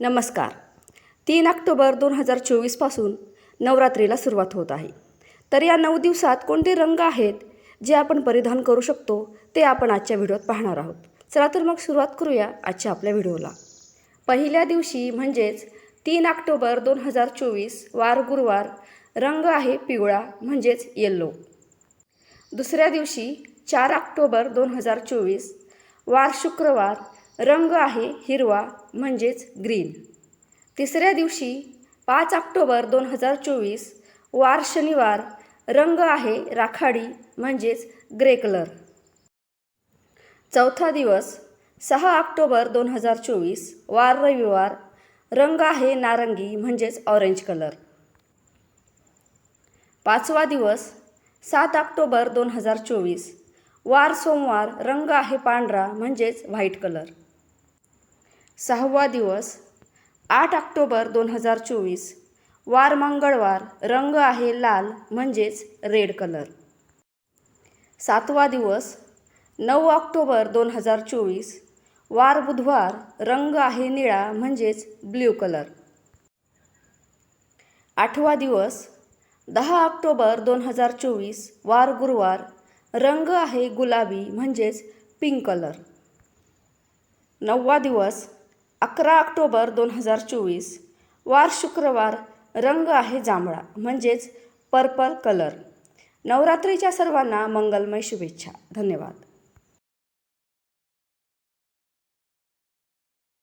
नमस्कार. तीन ऑक्टोबर दोन हजार चोवीसपासून नवरात्रीला सुरुवात होत आहे. तर या नऊ दिवसात कोणते रंग आहेत जे आपण परिधान करू शकतो ते आपण आजच्या व्हिडिओत पाहणार आहोत. चला तर मग सुरुवात करूया आजच्या आपल्या व्हिडिओला. पहिल्या दिवशी म्हणजेच तीन ऑक्टोबर दोन हजार चोवीस वार गुरुवार रंग आहे पिवळा म्हणजेच येल्लो दुसऱ्या दिवशी चार ऑक्टोबर दोन हजार चोवीस वार शुक्रवार रंग आहे हिरवा म्हणजेच ग्रीन. तिसऱ्या दिवशी पाच ऑक्टोबर दोन हजार चोवीस वार शनिवार रंग आहे राखाडी म्हणजेच ग्रे कलर. चौथा दिवस सहा ऑक्टोबर दोन हजार चोवीस वार रविवार रंग आहे नारंगी म्हणजेच ऑरेंज कलर. पाचवा दिवस सात ऑक्टोबर दोन हजार चोवीस वार सोमवार रंग आहे पांढरा म्हणजेच व्हाईट कलर. सहावा दिवस आठ ऑक्टोबर दोन हजार चोवीस. वार मंगळवार रंग आहे लाल म्हणजेच रेड कलर. सातवा दिवस नऊ ऑक्टोबर दोन हजार चोवीस. वार बुधवार रंग आहे निळा म्हणजेच ब्ल्यू कलर. आठवा दिवस दहा ऑक्टोबर दोन हजार चोवीस. वार गुरुवार रंग आहे गुलाबी म्हणजेच पिंक कलर. नववा दिवस अकरा ऑक्टोबर दोन हजार चोवीस. वार शुक्रवार रंग आहे जांभळा म्हणजेच पर्पल कलर. नवरात्रीच्या सर्वांना मंगलमय शुभेच्छा. धन्यवाद.